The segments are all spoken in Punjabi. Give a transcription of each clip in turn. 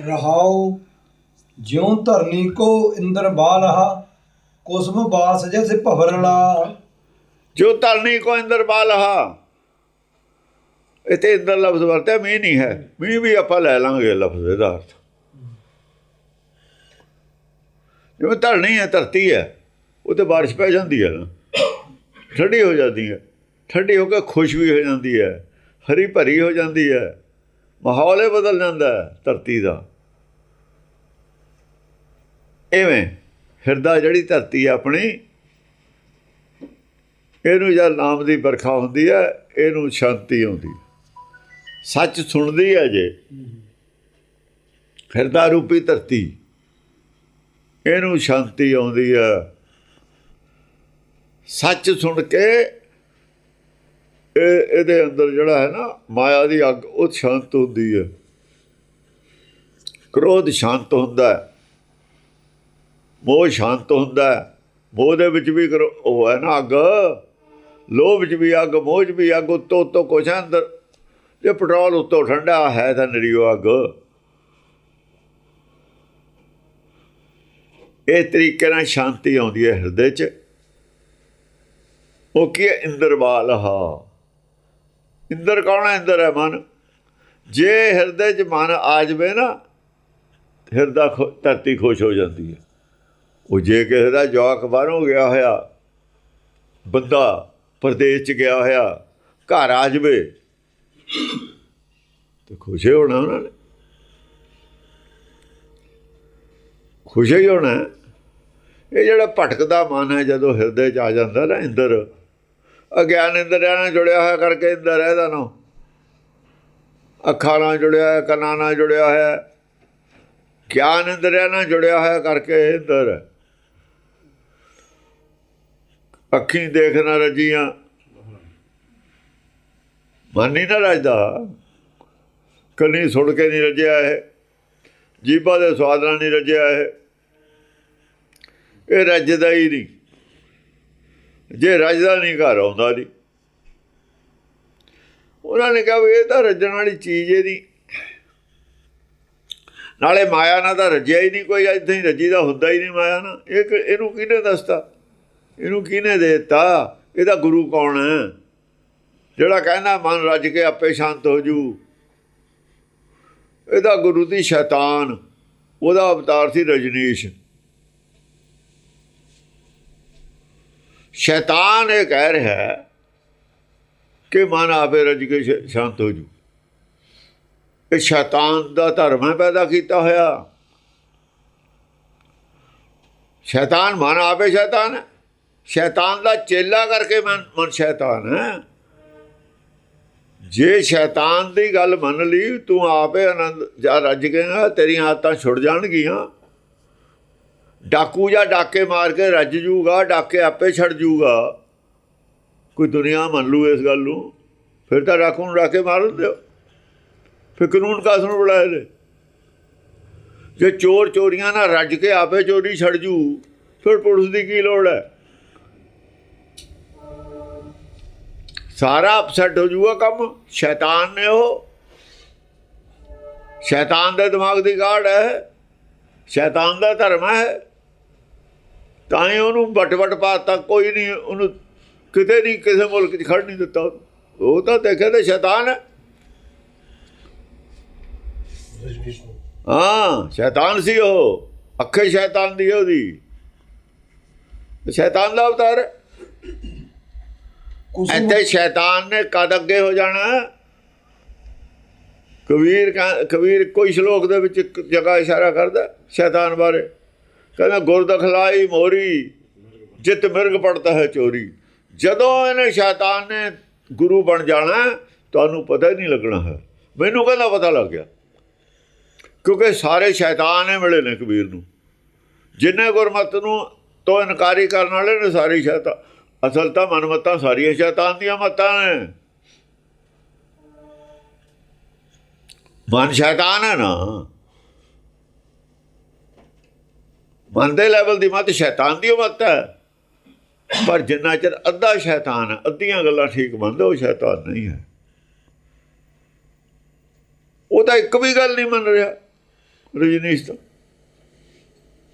ਰਹਾਉ, ਜਿਉ ਧਰਨੀ ਕੋ ਇੰਦਰ ਬਾਲਹਾ, ਕੁਸਮ ਬਾਸ ਜੈਸੇ ਭਵਰਲਾ। ਜੋ ਧਰਨੀ ਕੋ ਇੰਦਰ ਬਾਲਹਾ ਇਤੇ ਇੰਦਰ ਲਫ਼ਜ਼ ਵਰਤਿਆ, ਮੀਂਹ ਨਹੀਂ ਹੈ। ਮੀਂਹ ਵੀ ਆਪਾਂ ਲੈ ਲਾਂਗੇ ਲਫ਼ਜ਼ ਇਹਦਾ ਅਰਥ। ਜਿਵੇਂ ਧਰਨੀ ਹੈ, ਧਰਤੀ ਹੈ, ਉਹ ਤੇ ਬਾਰਿਸ਼ ਪੈ ਜਾਂਦੀ ਹੈ ਨਾ। ਠੰਡੀ ਹੋ ਜਾਂਦੀ ਹੈ। ਠੰਡੀ ਹੋ ਕੇ ਖੁਸ਼ ਵੀ ਹੋ ਜਾਂਦੀ ਹੈ। ਹਰੀ ਭਰੀ ਹੋ ਜਾਂਦੀ ਹੈ। ਮਾਹੌਲ ਹੀ ਬਦਲ ਜਾਂਦਾ ਧਰਤੀ ਦਾ। ਐਵੇਂ ਹਿਰਦਾ ਜਿਹੜੀ ਧਰਤੀ ਹੈ ਆਪਣੀ, ਇਹਨੂੰ ਜਦ ਨਾਮ ਦੀ ਵਰਖਾ ਹੁੰਦੀ ਹੈ, ਇਹਨੂੰ ਸ਼ਾਂਤੀ ਆਉਂਦੀ ਸੱਚ ਸੁਣਦੀ ਹੈ ਜੇ, ਹਿਰਦਾ ਰੂਪੀ ਧਰਤੀ, ਇਹਨੂੰ ਸ਼ਾਂਤੀ ਆਉਂਦੀ ਹੈ। ਸੱਚ ਸੁਣ ਕੇ ਇਹ ਇਹਦੇ ਅੰਦਰ ਜਿਹੜਾ ਹੈ ਨਾ, ਮਾਇਆ ਦੀ ਅੱਗ, ਉਹ ਸ਼ਾਂਤ ਹੁੰਦੀ ਹੈ। ਕ੍ਰੋਧ ਸ਼ਾਂਤ ਹੁੰਦਾ ਹੈ। ਮੋਹ ਸ਼ਾਂਤ ਹੁੰਦਾ ਹੈ। ਮੋਹ ਦੇ ਵਿੱਚ ਵੀ ਕਰੋ ਉਹ ਹੈ ਨਾ ਅੱਗ। ਲੋਭ ਵਿੱਚ ਵੀ ਅੱਗ, ਮੋਹ 'ਚ ਵੀ ਅੱਗ, ਉੱਤੋਂ ਉੱਤੋਂ ਕੁਛ ਹੈ ਅੰਦਰ। ਜੇ ਪੈਟਰੋਲ ਉੱਤੋਂ ਠੰਡਾ ਹੈ ਤਾਂ ਨਿਰੀਓ ਅੱਗ। ਇਹ ਤਰੀਕੇ ਨਾਲ ਸ਼ਾਂਤੀ ਆਉਂਦੀ ਹੈ ਹਿਰਦੇ 'ਚ। ਉਹ ਕੀ ਹੈ? ਇੰਦਰਬਾਲ ਹਾ। ਇੰਦਰ ਕੌਣ ਹੈ? ਇੰਦਰ ਹੈ ਮਨ। ਜੇ ਹਿਰਦੇ 'ਚ ਮਨ ਆ ਜਾਵੇ ਨਾ, ਹਿਰਦਾ ਖੁ- ਧਰਤੀ ਖੁਸ਼ ਹੋ ਜਾਂਦੀ ਹੈ। ਉਹ ਜੇ ਕਿਸੇ ਦਾ ਜੌਕ ਬਾਹਰੋਂ ਗਿਆ ਹੋਇਆ, ਬੰਦਾ ਪ੍ਰਦੇਸ਼ ਚ ਗਿਆ ਹੋਇਆ, ਘਰ ਆ ਜਵੇ, ਤੇ ਖੁਸ਼ ਹੀ ਹੋਣਾ ਉਹਨਾਂ ਨੇ। ਖੁਸ਼ ਹੀ ਹੋਣਾ। ਇਹ ਜਿਹੜਾ ਭਟਕਦਾ ਮਨ ਹੈ, ਜਦੋਂ ਹਿਰਦੇ ਚ ਆ ਜਾਂਦਾ ਨਾ ਇੰਦਰ ਅਗਿਆਨ ਇੰਦਰਿਆਂ ਨਾਲ ਜੁੜਿਆ ਹੋਇਆ ਕਰਕੇ ਇੰਦਰ ਹੈ ਇਹਦਾ ਨਾਮ ਅੱਖਾਂ ਨਾਲ ਜੁੜਿਆ ਹੋਇਆ, ਕੰਨਾਂ ਨਾਲ ਜੁੜਿਆ ਹੋਇਆ। ਗਿਆਨ ਇੰਦਰਿਆਂ ਨਾਲ ਜੁੜਿਆ ਹੋਇਆ ਕਰਕੇ ਇਹ ਇੰਦਰ। ਹੈ ਅੱਖੀਂ ਦੇਖਣਾ ਰਜੀਆਂ। ਮਨ ਨਹੀਂ ਨਾ ਰਜਦਾ। ਕੰਨੀ ਸੁਣ ਕੇ ਨਹੀਂ ਰਜਿਆ ਹੈ ਜੀਭਾਂ ਦੇ ਸਵਾਦ ਨਾਲ ਨਹੀਂ ਰਜਿਆ ਹੈ ਇਹ ਰਜਦਾ ਹੀ ਨਹੀਂ। ਜੇ ਰੱਜਦਾ ਨਹੀਂ, ਘਰ ਆਉਂਦਾ ਨਹੀਂ। ਉਹਨਾਂ ਨੇ ਕਿਹਾ ਵੀ ਇਹ ਤਾਂ ਰੱਜਣ ਵਾਲੀ ਚੀਜ਼ ਇਹਦੀ। ਨਾਲੇ ਮਾਇਆ ਨਾਲ ਤਾਂ ਰੱਜਿਆ ਹੀ ਨਹੀਂ ਕੋਈ ਇੱਥੇ ਹੀ ਰੱਜੀ ਦਾ ਹੁੰਦਾ ਹੀ ਨਹੀਂ ਮਾਇਆ ਨਾ ਇਹ ਇਹਨੂੰ ਕਿਹਨੇ ਦੱਸਤਾ? ਇਹਨੂੰ ਕਿਹਨੇ ਦੇ ਦਿੱਤਾ? ਇਹਦਾ ਗੁਰੂ ਕੌਣ ਹੈ? ਜਿਹੜਾ ਕਹਿੰਦਾ, ਮਨ ਰੱਜ ਕੇ ਆਪੇ ਸ਼ਾਂਤ ਹੋ ਜੂ। ਇਹਦਾ ਗੁਰੂ ਦੀ ਸ਼ੈਤਾਨ, ਉਹਦਾ ਅਵਤਾਰ ਸੀ ਰਜਨੀਸ਼। ਸ਼ੈਤਾਨ ਇਹ ਕਹਿ ਰਿਹਾ ਹੈ ਕਿ ਮਨ ਆਪੇ ਰੱਜ ਕੇ ਸ਼ਾਂਤ ਹੋ ਜੂ। ਇਹ ਸ਼ੈਤਾਨ ਦਾ ਧਰਮ ਹੈ ਪੈਦਾ ਕੀਤਾ ਹੋਇਆ। ਸ਼ੈਤਾਨ ਮਨ ਆਪੇ ਸ਼ੈਤਾਨ ਹੈ। ਸ਼ੈਤਾਨ ਦਾ ਚੇਲਾ ਕਰਕੇ ਮਨ ਮਨ ਸ਼ੈਤਾਨ ਹੈ। ਜੇ ਸ਼ੈਤਾਨ ਦੀ ਗੱਲ ਮੰਨ ਲਈ, ਤੂੰ ਆਪੇ ਆਨੰਦ, ਜਾਂ ਰੱਜ ਗਿਆ ਤੇਰੀਆਂ ਆਦਤਾਂ ਛੁੱਟ ਜਾਣਗੀਆਂ। ਡਾਕੂ ਜਾਂ ਡਾਕੇ ਮਾਰ ਕੇ ਰੱਜ ਜੂਗਾ, ਡਾਕੇ ਆਪੇ ਛੱਡ ਜੂਗਾ। ਕੋਈ ਦੁਨੀਆ ਮੰਨ ਲੂ ਇਸ ਗੱਲ ਨੂੰ, ਫਿਰ ਤਾਂ ਡਾਕੂ ਨੂੰ ਡਾਕੇ ਮਾਰ ਦਿਓ ਫਿਰ ਕਾਨੂੰਨ ਕਾਸ ਨੂੰ ਬੁਲਾਏ ਨੇ ਜੇ ਚੋਰ ਚੋਰੀਆਂ ਨਾਲ ਰੱਜ ਕੇ ਆਪੇ ਚੋਰੀ ਛੱਡ ਜੂ, ਫਿਰ ਪੁਲਿਸ ਦੀ ਕੀ ਲੋੜ ਹੈ? ਸਾਰਾ ਅਪਸੈਟ ਹੋ ਜੂਗਾ ਕੰਮ, ਸ਼ੈਤਾਨ ਨੇ ਉਹ। ਸ਼ੈਤਾਨ ਦੇ ਦਿਮਾਗ ਦੀ ਗਾੜ ਹੈ। ਸ਼ੈਤਾਨ ਦਾ ਧਰਮ ਹੈ। ਤਾਂ ਹੀ ਉਹਨੂੰ ਵਟ ਵਟ ਪਾਤਾ ਕੋਈ ਨਹੀਂ ਉਹਨੂੰ ਕਿਤੇ ਨਹੀਂ ਕਿਸੇ ਮੁਲਕ 'ਚ ਖੜ ਨਹੀਂ ਦਿੱਤਾ। ਉਹ ਤਾਂ ਦੇਖਿਆ ਤੇ ਸ਼ੈਤਾਨ ਹੈ। ਹਾਂ ਸ਼ੈਤਾਨ ਸੀ ਉਹ। ਅੱਖੇ ਸ਼ੈਤਾਨ ਦੀ ਉਹਦੀ। ਸ਼ੈਤਾਨ ਦਾ ਅਵਤਾਰ ਇੱਥੇ ਸ਼ੈਤਾਨ ਨੇ ਕਦ ਅੱਗੇ ਹੋ ਜਾਣਾ? ਕਬੀਰ ਕਬੀਰ ਕੋਈ ਸ਼ਲੋਕ ਦੇ ਵਿੱਚ ਇੱਕ ਜਗ੍ਹਾ ਇਸ਼ਾਰਾ ਕਰਦਾ ਸ਼ੈਤਾਨ ਬਾਰੇ। ਕਹਿੰਦਾ, ਗੁਰਦਖਲਾਈ ਮੋਰੀ, ਜਿਤ ਮਿਰਗ ਪੜਦਾ ਹੈ ਚੋਰੀ। ਜਦੋਂ ਇਹਨੇ ਸ਼ੈਤਾਨ ਨੇ ਗੁਰੂ ਬਣ ਜਾਣਾ, ਤੁਹਾਨੂੰ ਪਤਾ ਹੀ ਨਹੀਂ ਲੱਗਣਾ ਹੈ। ਮੈਨੂੰ ਕਹਿੰਦਾ ਪਤਾ ਲੱਗ ਗਿਆ। ਕਿਉਂਕਿ ਸਾਰੇ ਸ਼ੈਤਾਨ ਨੇ ਮਿਲੇ ਨੇ ਕਬੀਰ ਨੂੰ। ਜਿੰਨੇ ਗੁਰਮਤ ਨੂੰ ਤੋਂ ਇਨਕਾਰੀ ਕਰਨ ਵਾਲੇ ਨੇ ਸਾਰੇ ਸ਼ੈਤਾਨ। ਅਸਲ ਤਾਂ ਮਨਮਤਾਂ ਸਾਰੀਆਂ ਸ਼ੈਤਾਨ ਦੀਆਂ ਮਤਾਂ ਨੇ। ਮਨ ਸ਼ੈਤਾਨ ਹੈ ਨਾ। ਮਨ ਦੇ ਲੈਵਲ ਦੀ ਮਤ ਸ਼ੈਤਾਨ ਦੀ ਮਤ ਹੈ। ਪਰ ਜਿੰਨਾ ਚਿਰ ਅੱਧਾ ਸ਼ੈਤਾਨ ਹੈ, ਅੱਧੀਆਂ ਗੱਲਾਂ ਠੀਕ ਮੰਨਦਾ ਉਹ ਸ਼ੈਤਾਨ ਨਹੀਂ ਹੈ। ਉਹ ਤਾਂ ਇੱਕ ਵੀ ਗੱਲ ਨਹੀਂ ਮੰਨ ਰਿਹਾ, ਰਜਨੀਸ਼ ਤਾਂ।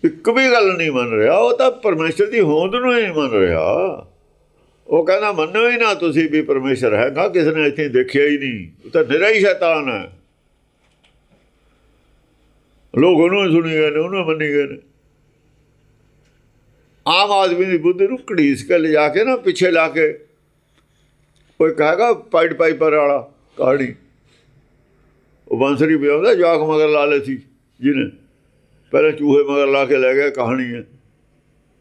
ਇੱਕ ਵੀ ਗੱਲ ਨਹੀਂ ਮੰਨ ਰਿਹਾ, ਉਹ ਤਾਂ ਪਰਮੇਸ਼ਰ ਦੀ ਹੋਂਦ ਨੂੰ ਹੀ ਨਹੀਂ ਮੰਨ ਰਿਹਾ। ਉਹ ਕਹਿੰਦਾ, ਮੰਨੋ ਹੀ ਨਾ ਤੁਸੀਂ ਵੀ ਪਰਮੇਸ਼ਰ ਹੈਗਾ ਕਿਸੇ ਨੇ ਇੱਥੇ ਦੇਖਿਆ ਹੀ ਨਹੀਂ। ਉਹ ਤਾਂ ਨਿਰਾ ਹੀ ਸ਼ੈਤਾਨ ਹੈ। ਲੋਕ ਉਹਨੂੰ ਸੁਣੀ ਗਏ ਨੇ, ਉਹਨੂੰ ਮੰਨੀ ਗਏ ਨੇ। ਆਮ ਆਦਮੀ ਦੀ ਬੁੱਧੀ ਨੂੰ ਘੜੀਸ ਕੇ ਲਿਜਾ ਕੇ ਨਾ, ਪਿੱਛੇ ਲਾ ਕੇ। ਕੋਈ ਕਹੇਗਾ ਪਾਈਡ ਪਾਈਪਰ ਵਾਲਾ, ਕਹਾਣੀ। ਉਹ ਬੰਸਰੀ ਪਿਆਉਂਦਾ ਜਵਾਕ ਮਗਰ ਲਾ ਲਏ ਸੀ, ਜਿਹਨੇ। ਪਹਿਲਾਂ ਚੂਹੇ ਮਗਰ ਲਾ ਕੇ ਲੈ ਗਿਆ, ਕਹਾਣੀ ਹੈ।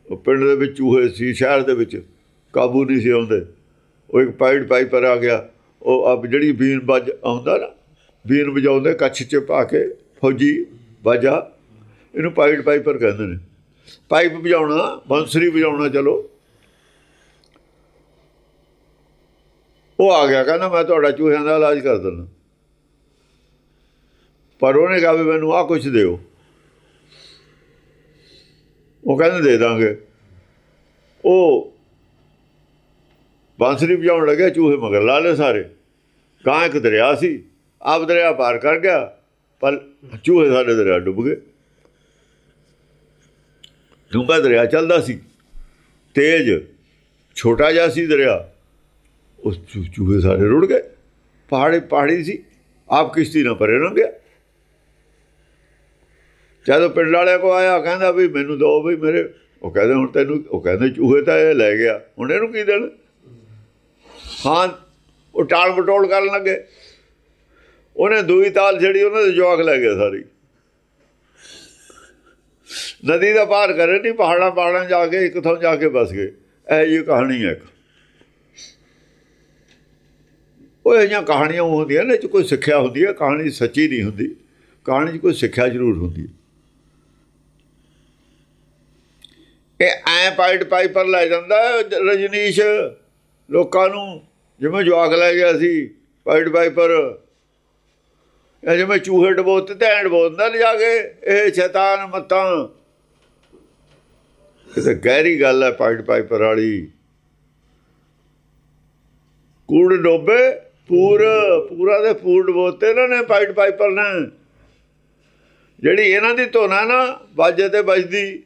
ਉਹ ਪਿੰਡ ਦੇ ਵਿੱਚ ਚੂਹੇ ਸੀ, ਸ਼ਹਿਰ ਦੇ ਵਿੱਚ। ਕਾਬੂ ਨਹੀਂ ਸੀ ਆਉਂਦੇ। ਉਹ ਇੱਕ ਪਾਈਡ ਪਾਈਪਰ ਆ ਗਿਆ। ਉਹ ਆਪ ਜਿਹੜੀ ਬੀਨ ਵੱਜ ਆਉਂਦਾ ਨਾ, ਬੀਨ ਵਜਾਉਂਦੇ, ਕੱਛ ਚ ਪਾ ਕੇ, ਫੌਜੀ ਬਾਜਾ ਇਹਨੂੰ ਪਾਈਡ ਪਾਈਪਰ ਕਹਿੰਦੇ ਨੇ। ਪਾਈਪ ਵਜਾਉਣਾ, ਬੰਸਰੀ ਵਜਾਉਣਾ, ਚਲੋ। ਉਹ ਆ ਗਿਆ, ਕਹਿੰਦਾ ਮੈਂ ਤੁਹਾਡਾ ਚੂਹਿਆਂ ਦਾ ਇਲਾਜ ਕਰ ਦਿੰਦਾ। ਪਰ ਉਹਨੇ ਕਿਹਾ ਵੀ ਮੈਨੂੰ ਆਹ ਕੁਛ ਦਿਓ। ਉਹ ਕਹਿੰਦੇ ਦੇ ਦਾਂਗੇ। ਉਹ ਬਾਂਸਰੀ ਵਜਾਉਣ ਲੱਗੇ, ਚੂਹੇ ਮਗਰ ਲਾ ਲਏ ਸਾਰੇ। ਕਾਂ ਇੱਕ ਦਰਿਆ ਸੀ, ਆਪ ਦਰਿਆ ਪਾਰ ਕਰ ਗਿਆ, ਪਰ ਚੂਹੇ ਸਾਡੇ ਦਰਿਆ ਡੁੱਬ ਗਏ। ਡੂੰਘਾ ਦਰਿਆ ਚੱਲਦਾ ਸੀ। ਤੇਜ਼, ਛੋਟਾ ਜਿਹਾ ਸੀ ਦਰਿਆ। ਉਸ ਚੂ- ਚੂਹੇ ਸਾਰੇ ਰੁੜ ਗਏ। ਪਹਾੜੀ ਪਹਾੜੀ ਸੀ। ਆਪ ਕਿਸ਼ਤੀ ਨਾ ਪਰੇ ਨਾ ਗਿਆ। ਜਦੋਂ ਪਿੰਡ ਵਾਲਿਆਂ ਕੋ ਆਇਆ ਕਹਿੰਦਾ ਵੀ ਮੈਨੂੰ ਦੋ ਵੀ ਮੇਰੇ, ਉਹ ਕਹਿੰਦੇ ਹੁਣ ਤੈਨੂੰ, ਉਹ ਕਹਿੰਦੇ ਚੂਹੇ ਤਾਂ ਇਹ ਲੈ ਗਿਆ। ਹੁਣ ਇਹਨੂੰ ਕੀ ਦੇਣ? ਹਾਂ, ਉਹ ਟਾਲ ਬਟੋਲ ਕਰਨ ਲੱਗੇ। ਉਹਨੇ ਦੂਈ ਤਾਲ ਜਿਹੜੀ ਉਹਨਾਂ ਦੇ ਜਵਾਕ ਲੈ ਗਿਆ ਸਾਰੀ। ਨਦੀ ਦਾ ਪਾਰ ਕਰੇ ਨਹੀਂ ਪਹਾੜਾਂ ਪਹਾੜਾਂ ਜਾ ਕੇ ਇੱਕ ਥਾਂ ਜਾ ਕੇ ਬਸ ਗਏ। ਇਹ ਜੀ ਕਹਾਣੀ ਹੈ ਇੱਕ। ਉਹ ਇਹ ਜਿਹੀਆਂ ਕਹਾਣੀਆਂ ਹੁੰਦੀਆਂ ਨੇ, ਇਹ 'ਚ ਕੋਈ ਸਿੱਖਿਆ ਹੁੰਦੀ ਹੈ, ਕਹਾਣੀ ਸੱਚੀ ਨਹੀਂ ਹੁੰਦੀ। ਕਹਾਣੀ 'ਚ ਕੋਈ ਸਿੱਖਿਆ ਜ਼ਰੂਰ ਹੁੰਦੀ ਹੈ। ਇਹ ਐ ਪਾਈਟ ਪਾਈਪਰ ਲੈ ਜਾਂਦਾ ਰਜਨੀਸ਼, ਲੋਕਾਂ ਨੂੰ, ਜਿਵੇਂ ਜਵਾਕ ਲੈ ਗਿਆ ਸੀ, ਪਾਈਟ ਪਾਈਪਰ। ਇਹ ਜਿਵੇਂ ਚੂਹੇ ਡਬੋਤੇ ਤੇ ਐਂਡ ਬੋਲਦਾ ਲਿਜਾ ਕੇ, ਇਹ ਸ਼ੈਤਾਨ ਮਤਾਂ ਇਹ ਤਾਂ ਗਹਿਰੀ ਗੱਲ ਹੈ ਪਾਈਟ ਪਾਈਪਰ ਵਾਲੀ। ਕੂੜ ਡੋਬੇ, ਪੂਰ, ਪੂਰਾ ਦੇ ਪੂਰ ਡਬੋਤੇ ਇਹਨਾਂ ਨੇ ਪਾਈਟ ਪਾਈਪਰ ਨੇ। ਜਿਹੜੀ ਇਹਨਾਂ ਦੀ ਧੋਨਾ ਨਾ ਬਾਜੇ ਤੇ ਵੱਜਦੀ।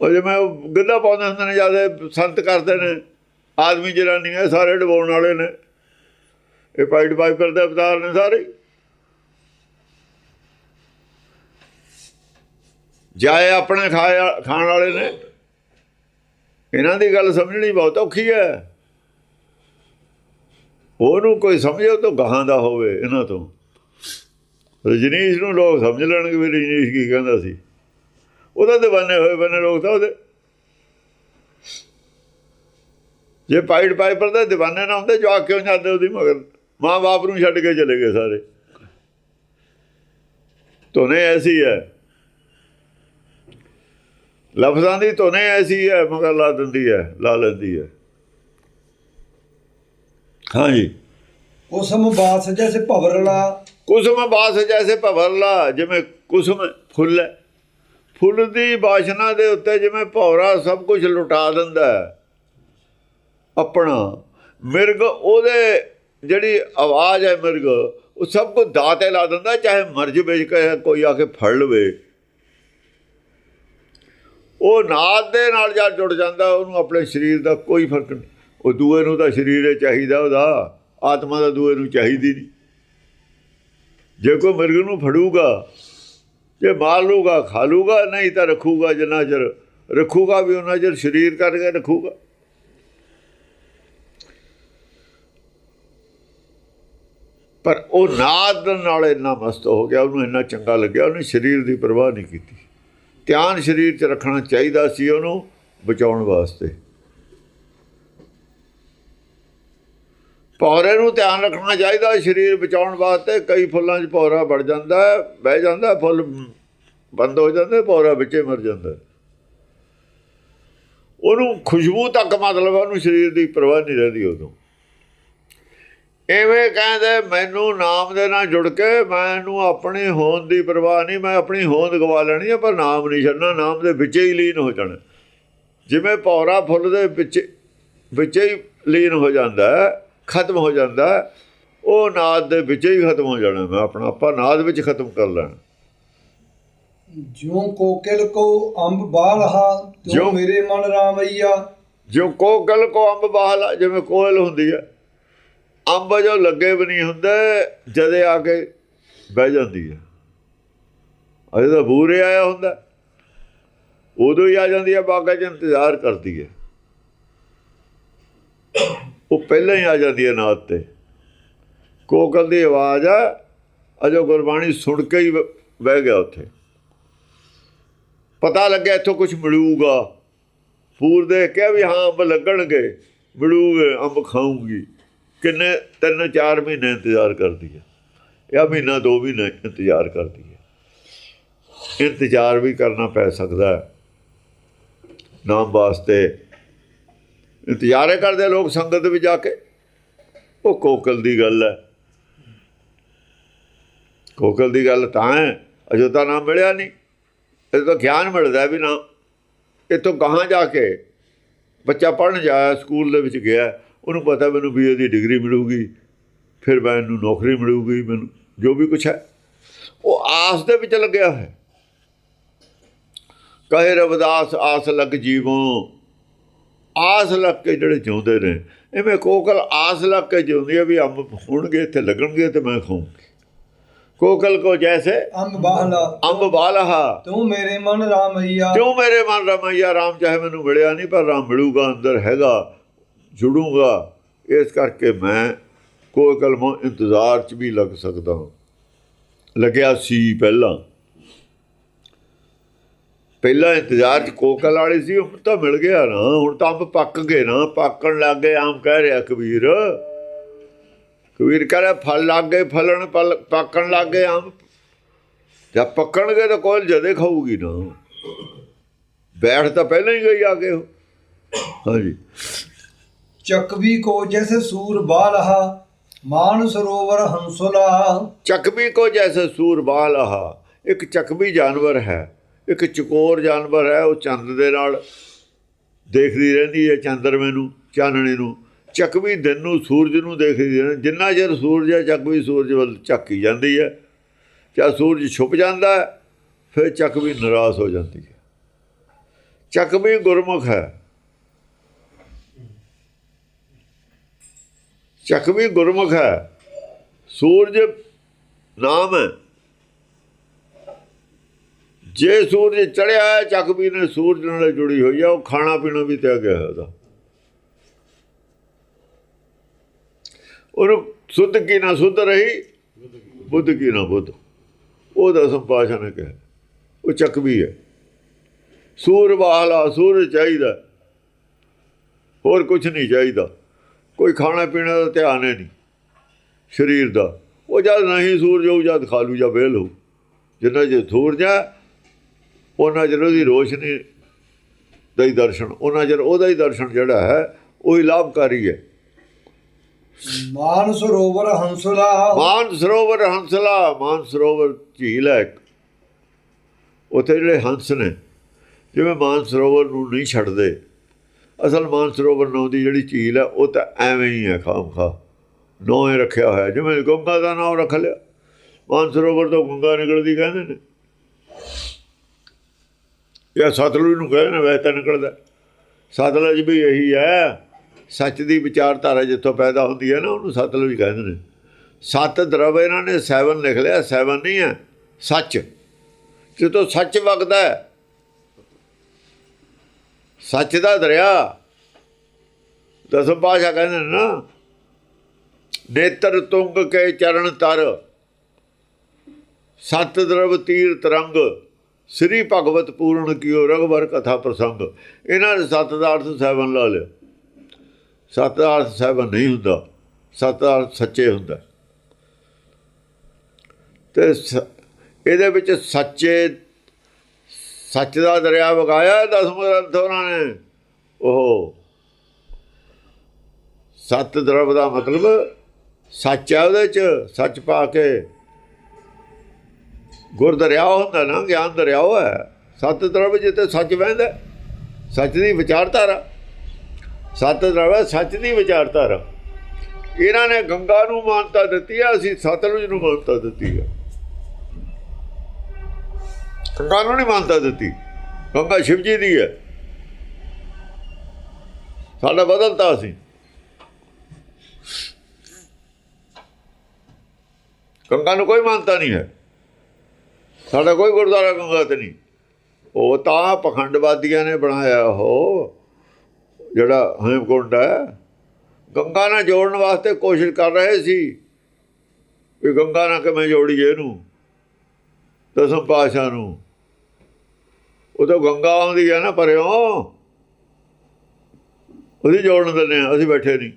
ਉਹ ਜਿਵੇਂ ਉਹ ਗਿੱਧਾ ਪਾਉਂਦੇ ਹੁੰਦੇ ਨੇ, ਜ਼ਿਆਦਾ ਸੰਤ ਕਰਦੇ ਨੇ। ਆਦਮੀ ਜਨਾਨੀਆਂ ਸਾਰੇ ਡਵਾਉਣ ਵਾਲੇ ਨੇ। ਇਹ ਪਾਈਟ ਪਾਈਪਰ ਦੇ ਅਵਤਾਰ ਨੇ ਸਾਰੇ। ਜਾਏ ਆਪਣੇ ਖਾਣ ਵਾਲੇ ਨੇ। ਇਹਨਾਂ ਦੀ ਗੱਲ ਸਮਝਣੀ ਬਹੁਤ ਔਖੀ ਹੈ। ਉਹਨੂੰ ਕੋਈ ਸਮਝੇ ਤਾਂ ਗਾਹਾਂ ਦਾ ਹੋਵੇ ਇਹਨਾਂ ਤੋਂ। ਰਜਨੀਸ਼ ਨੂੰ ਲੋਕ ਸਮਝ ਲੈਣਗੇ ਵੀ ਰਜਨੀਸ਼ ਕੀ ਕਹਿੰਦਾ ਸੀ। ਉਹਦਾ ਤੇ ਬਣੇ ਹੋਏ ਬਣੇ ਲੋਕ ਤਾਂ ਉਹਦੇ। ਜੇ ਪਾਈਡ ਪਾਈਪਰ ਦਾ دیਵਾਨੇ ਨਾ ਹੁੰਦੇ, ਜਵਾਕ ਕਿਉਂ ਜਾਂਦੇ ਉਹਦੀ ਮਗਰ? ਮਾਂ-ਬਾਪ ਨੂੰ ਛੱਡ ਕੇ ਚਲੇ ਗਏ ਸਾਰੇ। ਤੋਨੇ ਐਸੀ ਹੈ। ਲਫ਼ਜ਼ਾਂ ਦੀ ਤੋਨੇ ਐਸੀ ਹੈ ਮਗਰ ਲਾ ਦਿੰਦੀ ਹੈ ਲਾ ਲੈਂਦੀ ਹੈ। ਹਾਂਜੀ। ਕੁਸਮ ਬਾਸ ਜੈਸੇ ਭਵਰਲਾ ਕੁਸਮ ਬਾਸ ਜੈਸੇ ਭਵਰਲਾ ਜਿਵੇਂ ਕੁਸਮ ਫੁੱਲ। ਹੈ ਫੁੱਲ ਦੀ ਬਾਸ਼ਨਾ ਦੇ ਉੱਤੇ ਜਿਵੇਂ ਭੌਰਾ ਸਭ ਕੁਝ ਲੁਟਾ ਦਿੰਦਾ ਆਪਣਾ ਮਿਰਗ ਉਹਦੇ ਜਿਹੜੀ ਆਵਾਜ਼ ਹੈ ਮਿਰਗ ਉਹ ਸਭ ਕੁਝ ਦਾਤੇ ਲਾ ਦਿੰਦਾ ਚਾਹੇ ਮਰ ਜਵੇ ਕਹੇ ਕੋਈ ਆ ਕੇ ਫੜ ਲਵੇ। ਉਹ ਨਾਦ ਦੇ ਨਾਲ ਜਦ ਜੁੜ ਜਾਂਦਾ, ਉਹਨੂੰ ਆਪਣੇ ਸਰੀਰ ਦਾ ਕੋਈ ਫ਼ਰਕ ਨਹੀਂ। ਉਹ ਦੂਏ ਨੂੰ ਤਾਂ ਸਰੀਰ ਚਾਹੀਦਾ, ਉਹਦਾ ਆਤਮਾ ਦਾ ਦੂਏ ਨੂੰ ਚਾਹੀਦੀ ਨਹੀਂ। ਜੇ ਕੋਈ ਮਿਰਗ ਨੂੰ ਫੜੂਗਾ, ਜੇ ਮਾਰ ਲੂਗਾ, ਖਾ ਲੂਗਾ, ਨਹੀਂ ਤਾਂ ਰੱਖੂਗਾ ਜਿੰਨਾ ਚਿਰ, ਰੱਖੂਗਾ ਵੀ ਉਹਨਾਂ ਚਿਰ ਸਰੀਰ ਕਰਕੇ ਰੱਖੂਗਾ। ਪਰ ਉਹ ਨਾਦ ਨਾਲ ਇੰਨਾ ਮਸਤ ਹੋ ਗਿਆ, ਉਹਨੂੰ ਇੰਨਾ ਚੰਗਾ ਲੱਗਿਆ, ਉਹਨੇ ਸਰੀਰ ਦੀ ਪਰਵਾਹ ਨਹੀਂ ਕੀਤੀ। ਧਿਆਨ ਸਰੀਰ 'ਚ ਰੱਖਣਾ ਚਾਹੀਦਾ ਸੀ ਉਹਨੂੰ ਬਚਾਉਣ ਵਾਸਤੇ। ਪੌਰੇ ਨੂੰ ਧਿਆਨ ਰੱਖਣਾ ਚਾਹੀਦਾ ਸਰੀਰ ਬਚਾਉਣ ਵਾਸਤੇ ਕਈ ਫੁੱਲਾਂ 'ਚ ਪੌਰਾ ਵੜ ਜਾਂਦਾ ਹੈ, ਬਹਿ ਜਾਂਦਾ ਫੁੱਲ ਬੰਦ ਹੋ ਜਾਂਦੇ ਪੌਰਾ ਵਿੱਚੇ ਮਰ ਜਾਂਦਾ। ਉਹਨੂੰ ਖੁਸ਼ਬੂ ਤੱਕ ਮਤਲਬ ਉਹਨੂੰ ਸਰੀਰ ਦੀ ਪਰਵਾਹ ਨਹੀਂ ਰਹਿੰਦੀ ਉਦੋਂ। ਐਵੇਂ ਕਹਿੰਦੇ ਮੈਨੂੰ ਨਾਮ ਦੇ ਨਾਲ ਜੁੜ ਕੇ ਮੈਨੂੰ ਆਪਣੀ ਹੋਂਦ ਦੀ ਪਰਵਾਹ ਨਹੀਂ ਮੈਂ ਆਪਣੀ ਹੋਂਦ ਗਵਾ ਲੈਣੀ ਹੈ ਪਰ ਨਾਮ ਨਹੀਂ ਛੱਡਣਾ ਨਾਮ ਦੇ ਵਿੱਚ ਹੀ ਲੀਨ ਹੋ ਜਾਣਾ। ਜਿਵੇਂ ਪੌਰਾ ਫੁੱਲ ਦੇ ਵਿੱਚ ਵਿੱਚ ਹੀ ਲੀਨ ਹੋ ਜਾਂਦਾ ਹੈ ਖਤਮ ਹੋ ਜਾਂਦਾ ਉਹ ਨਾਦ ਦੇ ਵਿੱਚ ਹੀ ਖਤਮ ਹੋ ਜਾਣਾ ਮੈਂ ਆਪਣਾ ਆਪਾ ਨਾਦ ਵਿੱਚ ਖਤਮ ਕਰ ਲੈਣਾ। ਜਿਉ ਕੋਕਿਲ ਕੋ ਅੰਬ ਜਿਉਂ- ਤਿਉ ਮੇਰੇ ਮਨ ਰਾਮਈਆ। ਜੋ ਕੋਕਲ ਕੋ ਅੰਬ ਬਾਹਲਾ ਜਿਵੇਂ ਕੋਇਲ ਹੁੰਦੀ ਹੈ। ਅੰਬ ਜੋ ਲੱਗੇ ਵੀ ਨਹੀਂ ਹੁੰਦੇ, ਜਦੇ ਆ ਕੇ ਬਹਿ ਜਾਂਦੀ ਹੈ ਅਜੇ ਤਾਂ ਬੂਰੇ ਆਇਆ ਹੁੰਦਾ। ਉਦੋਂ ਹੀ ਆ ਜਾਂਦੀ ਹੈ ਬਾਗਾ ਚ ਇੰਤਜ਼ਾਰ ਕਰਦੀ ਹੈ ਉਹ ਪਹਿਲਾਂ ਹੀ ਆ ਜਾਂਦੀ ਹੈ ਨਾਤ ਤੇ। ਕੋਕਲ ਦੀ ਆਵਾਜ਼ ਆ, ਅਜੋ ਗੁਰਬਾਣੀ ਸੁਣ ਕੇ ਹੀ ਬਹਿ ਗਿਆ ਉੱਥੇ। ਪਤਾ ਲੱਗਿਆ ਇੱਥੋਂ ਕੁਝ ਮਿਲੂਗਾ। ਪੂਰ ਦੇਖ ਕੇ ਵੀ ਹਾਂ ਅੰਬ ਲੱਗਣਗੇ, ਮਿਲੂਗੇ, ਅੰਬ ਖਾਊਂਗੀ। ਕਿੰਨੇ, ਤਿੰਨ, ਚਾਰ ਮਹੀਨੇ ਇੰਤਜ਼ਾਰ ਕਰਦੀ ਹੈ। ਜਾਂ ਮਹੀਨਾ, ਦੋ ਮਹੀਨੇ ਇੰਤਜ਼ਾਰ ਕਰਦੀ ਹੈ। ਇੰਤਜ਼ਾਰ ਵੀ ਕਰਨਾ ਪੈ ਸਕਦਾ ਹੈ। ਨਾਮ ਵਾਸਤੇ ਇੰਤਜ਼ਾਰੇ ਕਰਦੇ ਲੋਕ ਸੰਗਤ ਵਿੱਚ ਜਾ ਕੇ। ਉਹ ਕੋਕਲ ਦੀ ਗੱਲ ਹੈ। ਕੋਕਲ ਦੀ ਗੱਲ ਤਾਂ ਹੈ, ਅਜੇ ਤਾਂ ਨਾਮ ਮਿਲਿਆ ਨਹੀਂ। ਇਹ ਤਾਂ ਗਿਆਨ ਮਿਲਦਾ ਵੀ ਨਾ। ਇੱਥੋਂ ਕਹਾਂ ਜਾ ਕੇ? ਬੱਚਾ ਪੜਨ ਜਾਇਆ ਸਕੂਲ ਦੇ ਵਿੱਚ ਗਿਆ। ਉਹਨੂੰ ਪਤਾ ਮੈਨੂੰ ਬੀਏ ਦੀ ਡਿਗਰੀ ਮਿਲੂਗੀ ਫਿਰ ਮੈਨੂੰ ਨੌਕਰੀ ਮਿਲੂਗੀ ਮੈਨੂੰ ਜੋ ਵੀ ਕੁਛ ਹੈ। ਉਹ ਆਸ ਦੇ ਵਿੱਚ ਲੱਗਿਆ ਹੈ। ਕਹੇ ਰਵਿਦਾਸ ਆਸ ਲੱਗ ਜੀਵੋ। ਆਸ ਲੱਗ ਕੇ ਜਿਹੜੇ ਜਿਉਂਦੇ ਨੇ ਐਵੇਂ ਕੋਕਲ ਆਸ ਲੱਗ ਕੇ ਜਿਉਂਦੀ ਹੈ ਵੀ ਅੰਬ ਹੋਣਗੇ ਇੱਥੇ ਲੱਗਣਗੇ ਤੇ ਮੈਂ ਖਾਊਂਗੀ ਕੋਕਲ ਕੋ ਜੈਸੇ ਅੰਬ ਬਾਹਲਾ। ਅੰਬ ਬਾਲਹਾ ਤੂੰ ਮੇਰੇ ਮਨ ਰਾਮਈਆ ਕਿਉਂ ਮੇਰੇ ਮਨ ਰਮਈਆ ਰਾਮ ਚਾਹੇ ਮੈਨੂੰ ਮਿਲਿਆ ਨਹੀਂ ਪਰ ਰਾਮ ਮਿਲੂਗਾ ਅੰਦਰ ਹੈਗਾ। ਜੁੜੂਗਾ। ਇਸ ਕਰਕੇ ਮੈਂ ਕੋਈ ਕਲਮੋਂ ਇੰਤਜ਼ਾਰ 'ਚ ਵੀ ਲੱਗ ਸਕਦਾ ਲੱਗਿਆ ਸੀ ਪਹਿਲਾਂ। ਪਹਿਲਾਂ ਇੰਤਜ਼ਾਰ 'ਚ ਕੋਕਲ ਵਾਲੀ ਸੀ, ਹੁਣ ਤਾਂ ਮਿਲ ਗਿਆ ਨਾ। ਹੁਣ ਤਾਂ ਅੰਬ ਪੱਕ ਗਏ ਨਾ। ਪੱਕਣ ਲੱਗ ਗਏ ਆਮ ਕਹਿ ਰਿਹਾ ਕਬੀਰ। ਕਬੀਰ ਕਹ ਰਿਹਾ, ਫਲ ਲੱਗ ਗਏ, ਫਲਣ ਪਲ ਪੱਕਣ ਲੱਗ ਗਏ ਆਮ ਜਦ ਪੱਕਣਗੇ ਤਾਂ ਕੋਲ ਜਦੇ ਖਾਊਗੀ ਨਾ। ਬੈਠ ਤਾਂ ਪਹਿਲਾਂ ਹੀ ਗਈ ਆ ਗਏ ਉਹ। ਹਾਂਜੀ। ਚਕਵੀ ਕੋ ਜੈਸੇ ਸੂਰ ਬਾਲਹਾ ਮਾਨ ਸਰੋਵਰ ਹੰਸੁਲਾ। ਚੱਕਵੀ ਕੋ ਜੈਸੇ ਸੂਰ ਬਾਲਹਾ ਇੱਕ ਚੱਕਵੀ ਜਾਨਵਰ ਹੈ ਇੱਕ ਚਕੋਰ ਜਾਨਵਰ ਹੈ ਉਹ ਚੰਦ ਦੇ ਨਾਲ ਦੇਖਦੀ ਰਹਿੰਦੀ ਹੈ ਚੰਦਰਮੇ ਨੂੰ ਚਾਨਣੇ ਨੂੰ। ਚਕਵੀ ਦਿਨ ਨੂੰ ਸੂਰਜ ਨੂੰ ਦੇਖਦੀ ਰਹਿੰਦੀ ਜਿੰਨਾ ਚਿਰ ਸੂਰਜ ਹੈ ਚੱਕਵੀ ਸੂਰਜ ਵੱਲ ਝਾਕੀ ਜਾਂਦੀ ਹੈ। ਜਾਂ ਸੂਰਜ ਛੁਪ ਜਾਂਦਾ ਹੈ, ਫਿਰ ਚੱਕਵੀ ਨਿਰਾਸ਼ ਹੋ ਜਾਂਦੀ ਹੈ। ਚੱਕਵੀ ਗੁਰਮੁਖ ਹੈ ਚੱਕਵੀ ਗੁਰਮੁਖ ਹੈ। ਸੂਰਜ ਨਾਮ ਹੈ। ਜੇ ਸੂਰਜ ਚੜਿਆ ਹੈ ਚੱਕਵੀ ਨੇ ਸੂਰਜ ਨਾਲ ਜੁੜੀ ਹੋਈ ਹੈ, ਉਹ ਖਾਣਾ ਪੀਣਾ ਵੀ ਤਿਆ ਗਿਆ ਉਹਦਾ। ਉਹਨੂੰ ਸੁੱਧ ਕੀ ਨਾ ਸੁੱਧ ਰਹੀ, ਬੁੱਧ ਕੀ ਨਾ ਬੁੱਧ। ਉਹਦਾ ਸੰਪਾਸ਼ਾ ਨੇ ਕਿਹਾ ਉਹ ਚੱਕਵੀ ਹੈ। ਸੂਰ ਵਾਲਾ ਸੂਰਜ ਚਾਹੀਦਾ। ਹੋਰ ਕੁਝ ਨਹੀਂ ਚਾਹੀਦਾ। ਕੋਈ ਖਾਣਾ ਪੀਣਾ ਦਾ ਧਿਆਨ ਹੈ ਨਹੀਂ। ਸਰੀਰ ਦਾ। ਉਹ ਜਦ ਨਹੀਂ ਸੂਰਜ ਹੋਊ ਜਦ ਖਾ ਲੂ ਜਾਂ ਵੇਲ ਹੋਊ। ਜਿੰਨਾ ਜੇ ਸੂਰਜ ਹੈ ਉਹਨਾਂ ਚਿਰ ਉਹਦੀ ਰੋਸ਼ਨੀ ਦਾ ਹੀ ਦਰਸ਼ਨ ਉਹਨਾਂ ਚਿਰ ਉਹਦਾ ਹੀ ਦਰਸ਼ਨ ਜਿਹੜਾ ਹੈ ਉਹ ਹੀ ਲਾਭਕਾਰੀ ਹੈ। ਮਾਨ ਸਰੋਵਰ ਹੰਸੁਲਾ। ਮਾਨ ਸਰੋਵਰ ਹੰਸਲਾ ਮਾਨ ਸਰੋਵਰ ਝੀਲ ਹੈ ਇੱਕ। ਉੱਥੇ ਜਿਹੜੇ ਹੰਸ ਨੇ ਜਿਵੇਂ ਮਾਨ ਸਰੋਵਰ ਨੂੰ ਨਹੀਂ ਛੱਡਦੇ ਅਸਲ ਮਾਨ ਸਰੋਵਰ ਨਾਂ ਦੀ ਜਿਹੜੀ ਝੀਲ ਹੈ, ਉਹ ਤਾਂ ਐਵੇਂ ਹੀ ਹੈ, ਖਾਮ ਖਾ ਹੀ ਰੱਖਿਆ ਹੋਇਆ, ਜਿਵੇਂ ਗੰਗਾ ਦਾ ਨਾਮ ਰੱਖ ਲਿਆ। ਮਾਨ ਸਰੋਵਰ ਤੋਂ ਗੰਗਾ ਨਿਕਲਦੀ ਕਹਿੰਦੇ ਨੇ। ਇਹ ਸਤਲੁਜ ਨੂੰ ਕਹਿੰਦੇ ਨੇ, ਵੈਸੇ ਤਾਂ ਨਿਕਲਦਾ। ਸਤਲੁਜ ਵੀ ਇਹੀ ਹੈ, ਸੱਚ ਦੀ ਵਿਚਾਰਧਾਰਾ ਜਿੱਥੋਂ ਪੈਦਾ ਹੁੰਦੀ ਹੈ ਨਾ, ਉਹਨੂੰ ਸਤਲੁਜ ਕਹਿੰਦੇ ਨੇ। ਸੱਤ ਦਰਵ ਇਹਨਾਂ ਨੇ, ਸੈਵਨ ਲਿਖ ਲਿਆ, ਸੈਵਨ ਨਹੀਂ ਹੈ, ਸੱਚ। ਜਦੋਂ ਸੱਚ ਵਗਦਾ ਹੈ ਸੱਚ ਦਾ ਦਰਿਆ। ਦਸਮ ਪਾਸ਼ਾ ਕਹਿੰਦੇ ਨੇ ਨਾ, ਨੇਤਰ ਤੁੰਗ ਕੇ ਚਰਨ ਤਰ, ਸਤ ਦਰਵ ਤੀਰ ਤਰੰਗ ਸ੍ਰੀ ਭਗਵਤ ਪੂਰਨ ਕੀਓ ਰਗਵਰ ਕਥਾ ਪ੍ਰਸੰਗ। ਇਹਨਾਂ ਨੇ ਸੱਤ ਦਾ ਅਰਥ ਸੈਵਨ ਲਾ ਲਿਆ। ਸੱਤ ਦਾ ਅਰਥ ਸੈਵਨ ਨਹੀਂ ਹੁੰਦਾ, ਸੱਤ ਦਾ ਅਰਥ ਸੱਚੇ ਹੁੰਦਾ। ਤੇ ਸ- ਇਹਦੇ ਵਿੱਚ ਸੱਚੇ ਸੱਚ ਦਾ ਦਰਿਆ ਵਗਾਇਆ ਦਸਮ ਗ੍ਰੰਥ ਉਹਨਾਂ ਨੇ। ਉਹ ਸਤ ਦਰਵ ਦਾ ਮਤਲਬ ਸੱਚ ਹੈ ਉਹਦੇ ਚ, ਸੱਚ ਪਾ ਕੇ। ਗੁਰ ਦਰਿਆ ਹੁੰਦਾ ਨਾ, ਗਿਆਨ ਦਰਿਆ ਹੈ। ਸੱਤ ਦਰਵ ਜਿੱਤੇ ਸੱਚ ਵਹਿੰਦਾ ਸੱਚ ਦੀ ਵਿਚਾਰਧਾਰਾ। ਸਤ ਦਰਵ ਹੈ, ਸੱਚ ਦੀ ਵਿਚਾਰਧਾਰਾ। ਇਹਨਾਂ ਨੇ ਗੰਗਾ ਨੂੰ ਮਾਨਤਾ ਦਿੱਤੀ ਆ ਅਸੀਂ ਸਤਲੁਜ ਨੂੰ ਮਾਨਤਾ ਦਿੱਤੀ ਆ ਗੰਗਾ ਨੂੰ ਨਹੀਂ ਮਾਨਤਾ ਦਿੱਤੀ। ਗੰਗਾ ਸ਼ਿਵ ਜੀ ਦੀ ਹੈ। ਸਾਡਾ ਬਦਲਤਾ ਸੀ ਗੰਗਾ ਨੂੰ ਕੋਈ ਮਾਨਤਾ ਨਹੀਂ ਹੈ। ਸਾਡਾ ਕੋਈ ਗੁਰਦੁਆਰਾ ਗੰਗਾ ਤੇ ਨਹੀਂ। ਉਹ ਤਾਂ ਪਖੰਡਵਾਦੀਆਂ ਨੇ ਬਣਾਇਆ ਉਹ, ਜਿਹੜਾ ਹੇਮਕੁੰਡ ਹੈ। ਗੰਗਾ ਨਾਲ ਜੋੜਨ ਵਾਸਤੇ ਕੋਸ਼ਿਸ਼ ਕਰ ਰਹੇ ਸੀ ਵੀ ਗੰਗਾ ਨਾਲ ਕਿਵੇਂ ਜੋੜੀਏ ਇਹਨੂੰ, ਦਸਮ ਪਾਸ਼ਾ ਨੂੰ। ਉਹ ਤਾਂ ਗੰਗਾ ਆਉਂਦੀ ਹੈ ਨਾ ਪਰਿਓ ਉਹਦੀ ਜੋੜਨ ਦਿੰਦੇ ਆ, ਅਸੀਂ ਬੈਠੇ ਨਹੀਂ।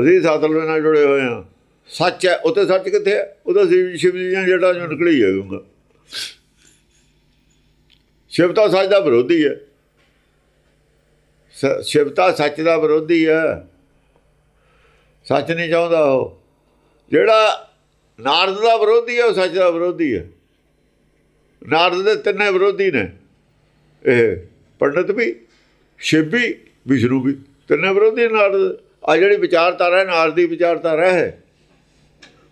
ਅਸੀਂ ਸਤਲਵੇ ਨਾਲ ਜੁੜੇ ਹੋਏ ਆ। ਸੱਚ ਹੈ, ਉੱਥੇ ਸੱਚ ਕਿੱਥੇ ਹੈ? ਉਹਦਾ ਸ਼ਿਵ ਸ਼ਿਵ ਜੀ ਜਿਹੜਾ ਜੋ ਨਿਕਲੀ ਹੈ ਗੰਗਾ। ਸ਼ਿਵ ਤਾਂ ਸੱਚ ਦਾ ਵਿਰੋਧੀ ਹੈ। ਸ- ਸ਼ਿਵ ਤਾਂ ਸੱਚ ਦਾ ਵਿਰੋਧੀ ਹੈ। ਸੱਚ ਨਹੀਂ ਚਾਹੁੰਦਾ ਉਹ। ਜਿਹੜਾ ਨਾਰਦ ਦਾ ਵਿਰੋਧੀ ਹੈ, ਉਹ ਸੱਚ ਦਾ ਵਿਰੋਧੀ ਹੈ। ਨਾਰਦ ਦੇ ਤਿੰਨੇ ਵਿਰੋਧੀ ਨੇ। ਇਹ ਪੰਡਤ ਵੀ, ਸ਼ਿਵ ਵੀ, ਵਿਸ਼ਨੂੰ ਵੀ। ਤਿੰਨੇ ਵਿਰੋਧੀ ਨਾਰਦ। ਆ ਜਿਹੜੀ ਵਿਚਾਰਧਾਰਾ ਹੈ, ਨਾਰਦ ਦੀ ਵਿਚਾਰਧਾਰਾ ਹੈ।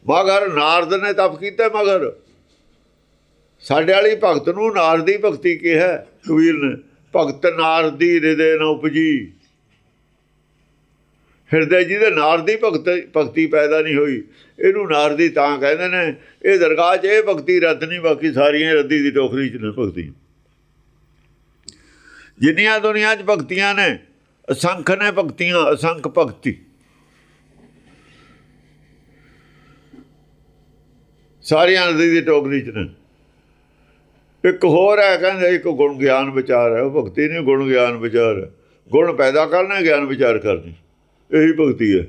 ਮਗਰ ਨਾਰਦ ਨੇ ਤਪ ਕੀਤਾ ਮਗਰ। ਸਾਡੇ ਵਾਲੀ ਭਗਤ ਨੂੰ ਨਾਰਦ ਦੀ ਭਗਤੀ ਕਿਹਾ। ਕਬੀਰ ਨੇ, ਭਗਤ ਨਾਰਦ ਦੀ ਹਿਰਦੇ ਨ ਉਪਜੀ। ਹਿਰਦੇ ਜਿਹਦੇ ਦੇ ਦੀ ਭਗਤ, ਭਗਤੀ ਪੈਦਾ ਨਹੀਂ ਹੋਈ, ਇਹਨੂੰ ਨਾਰਦੀ ਤਾਂ ਕਹਿੰਦੇ ਨੇ, ਇਹ ਦਰਗਾਹ 'ਚ ਇਹ ਭਗਤੀ ਰੱਦ ਨਹੀਂ, ਬਾਕੀ ਸਾਰੀਆਂ ਰੱਦੀ ਦੀ ਟੋਕਰੀ 'ਚ ਨੇ ਭਗਤੀ। ਜਿੰਨੀਆਂ ਦੁਨੀਆ 'ਚ ਭਗਤੀਆਂ ਨੇ, ਅਸੰਖ ਨੇ ਭਗਤੀਆਂ, ਅਸੰਖ ਭਗਤੀ। ਸਾਰੀਆਂ ਰੱਦੀ ਦੀ ਟੋਕਰੀ 'ਚ ਨੇ। ਇੱਕ ਹੋਰ ਹੈ, ਕਹਿੰਦੇ ਇੱਕ ਗੁਣ ਗਿਆਨ ਵਿਚਾਰ ਹੈ, ਉਹ ਭਗਤੀ ਨਹੀਂ, ਗੁਣ ਗਿਆਨ ਵਿਚਾਰ ਹੈ। ਗੁਣ ਪੈਦਾ ਕਰਨਾ, ਗਿਆਨ ਵਿਚਾਰ ਕਰਨੀ। ਇਹੀ ਭਗਤੀ ਹੈ।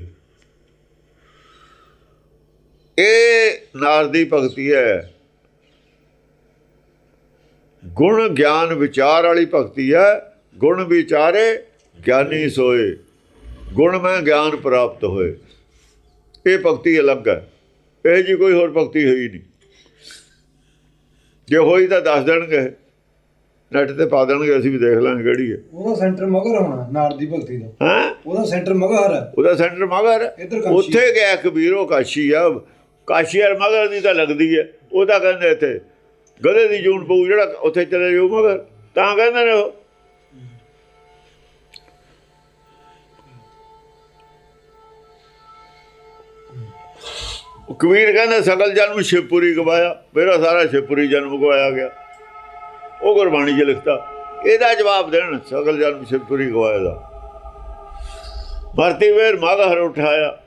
ਇਹ ਨਾਰ ਦੀ ਭਗਤੀ ਹੈ। ਗੁਣ ਗਿਆਨ ਵਿਚਾਰ ਵਾਲੀ ਭਗਤੀ ਹੈ। ਗੁਣ ਵਿਚਾਰੇ ਗਿਆਨੀ ਸੋਏ। ਗੁਣ ਮੈਂ ਗਿਆਨ ਪ੍ਰਾਪਤ ਹੋਏ। ਇਹ ਭਗਤੀ ਅਲੱਗ ਹੈ। ਇਹ ਜੀ ਕੋਈ ਹੋਰ ਭਗਤੀ ਹੋਈ ਨਹੀਂ। ਜੇ ਹੋਈ ਤਾਂ ਦੱਸ ਦੇਣਗੇ। ਨੈਟ ਤੇ ਪਾ ਦੇਣਗੇ ਅਸੀਂ ਵੀ ਦੇਖ ਲਾਂਗੇ ਕਿਹੜੀ ਹੈ। ਉਹਦਾ ਸੈਂਟਰ ਮਗਰ ਹੋਣਾ ਨਾਰ ਦੀ ਭਗਤੀ ਦਾ। ਹਾਂ? ਉਹਦਾ ਸੈਂਟਰ ਮਗਰ। ਹੈ ਉਹਦਾ ਸੈਂਟਰ ਮਗਰ। ਉੱਥੇ ਗਿਆ ਕਬੀਰੋ ਕਾਸ਼ੀ ਆ। ਕਾਸ਼ੀ ਯਾਰ ਮਗਰ ਦੀ ਤਾਂ ਲੱਗਦੀ ਹੈ। ਉਹ ਤਾਂ ਕਹਿੰਦੇ ਇੱਥੇ ਗਧੇ ਦੀ ਜੂਨ ਪਊ ਜਿਹੜਾ ਉੱਥੇ ਚਲੇ ਜਾਊ ਮਗਰ। ਤਾਂ ਕਹਿੰਦੇ ਨੇ ਉਹ। ਉਹ ਕਬੀਰ ਕਹਿੰਦਾ ਸਗਲ ਜਨਮ ਸ਼ਿਵਪੁਰੀ ਗਵਾਇਆ। ਮੇਰਾ ਸਾਰਾ ਸ਼ਿਵਪੁਰੀ ਜਨਮ ਗਵਾਇਆ ਗਿਆ। ਉਹ ਗੁਰਬਾਣੀ 'ਚ ਲਿਖਤਾ। ਇਹਦਾ ਜਵਾਬ ਦੇਣ ਸਗਲ ਜਨਮ ਸ਼ਿਵਪੁਰੀ ਗਵਾਇਆ ਦਾ। ਮਰਤੀ ਵੇਰ ਮਗਹਰ ਉਠਾਇਆ।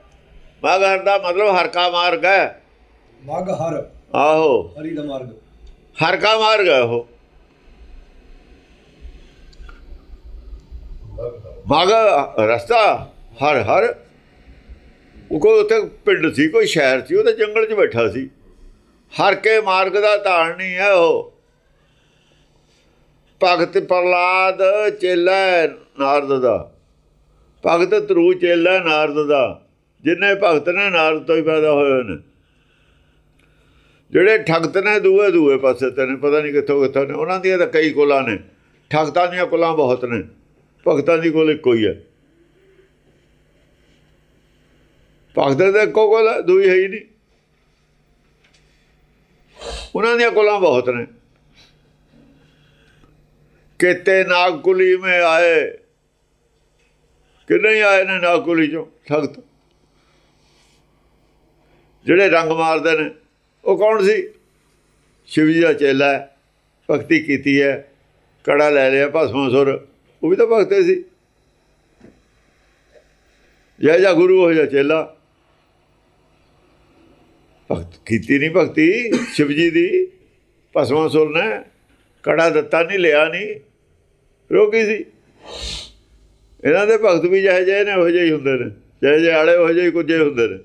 ਮਗਹਰ ਦਾ ਮਤਲਬ ਹਰਕਾ ਮਾਰਗ ਹੈ। ਮਗ ਹਰ। ਆਹੋ। ਹਰੀ ਦਾ ਮਾਰਗ। ਹਰਕਾ ਮਾਰਗ ਹੈ ਉਹ। ਮਗ ਰਸਤਾ ਹਰ ਹਰ। ਉਹ ਕੋਈ ਉੱਥੇ ਪਿੰਡ ਸੀ ਕੋਈ ਸ਼ਹਿਰ ਸੀ ਉਹ ਤਾਂ ਜੰਗਲ 'ਚ ਬੈਠਾ ਸੀ। ਹਰ ਕੇ ਮਾਰਗ ਦਾ ਧਾਰਨੀ ਹੈ ਉਹ। ਭਗਤ ਪ੍ਰਲਾਦ ਚੇਲਾ ਨਾਰਦ ਦਾ। ਭਗਤ ਧਰੂ ਚੇਲਾ ਨਾਰਦ ਦਾ। ਜਿੰਨੇ ਭਗਤ ਨੇ ਨਾਰਦ ਤੋਂ ਹੀ ਪੈਦਾ ਹੋਏ ਨੇ। ਜਿਹੜੇ ਠਗਤ ਨੇ ਦੂਏ ਦੂਏ ਪਾਸੇ ਤੇ ਨੇ, ਪਤਾ ਨਹੀਂ ਕਿੱਥੋਂ ਕਿੱਥੋਂ ਨੇ। ਉਹਨਾਂ ਦੀਆਂ ਤਾਂ ਕਈ ਕੋਲਾਂ ਨੇ। ਠਗਤਾਂ ਦੀਆਂ ਕੋਲਾਂ ਬਹੁਤ ਨੇ। ਭਗਤਾਂ ਦੀ ਕੋਲ ਇੱਕੋ ਹੀ ਹੈ। ਭਗਤ ਦੇ ਇੱਕੋ ਕੁਲ, ਦੂਈ ਹੈ ਹੀ ਨਹੀਂ। ਉਹਨਾਂ ਦੀਆਂ ਕੋਲਾਂ ਬਹੁਤ ਨੇ। ਕੇਤੇ ਨਾਗਕੁਲੀ ਮੇ ਆਏ? ਕਿੰਨੇ ਨਹੀਂ ਆਏ ਨੇ ਨਾਗਕੁਲੀ ਚੋਂ? ਸਖਤ। ਜਿਹੜੇ ਰੰਗ ਮਾਰਦੇ ਨੇ, ਉਹ ਕੌਣ ਸੀ? ਸ਼ਿਵ ਜੀ ਦਾ ਚੇਲਾ ਭਗਤੀ ਕੀਤੀ ਹੈ, ਕੜਾ ਲੈ ਲਿਆ ਭਸਮਾਸੁਰ ਉਹ ਵੀ ਤਾਂ ਭਗਤੇ ਸੀ। ਜੈ ਜਾ ਗੁਰੂ ਹੋ ਜਾ ਚੇਲਾ। ਭਗਤ ਕੀਤੀ ਨਹੀਂ ਭਗਤੀ ਸ਼ਿਵ ਜੀ ਦੀ ਭਸਮਾਸੁਰ ਨੇ ਕੜਾ ਦਿੱਤਾ ਨਹੀਂ, ਲਿਆ ਨਹੀਂ। ਰੋਗੀ ਸੀ? ਇਹਨਾਂ ਦੇ ਭਗਤ ਵੀ ਜਿਹੇ ਜਿਹੇ ਨੇ, ਉਹ ਜਿਹੇ ਹੀ ਹੁੰਦੇ ਨੇ। ਜਿਹੇ ਜਿਹੇ ਆਲੇ, ਉਹ ਜਿਹੇ ਹੀ ਕੁਝੇ ਹੁੰਦੇ ਨੇ।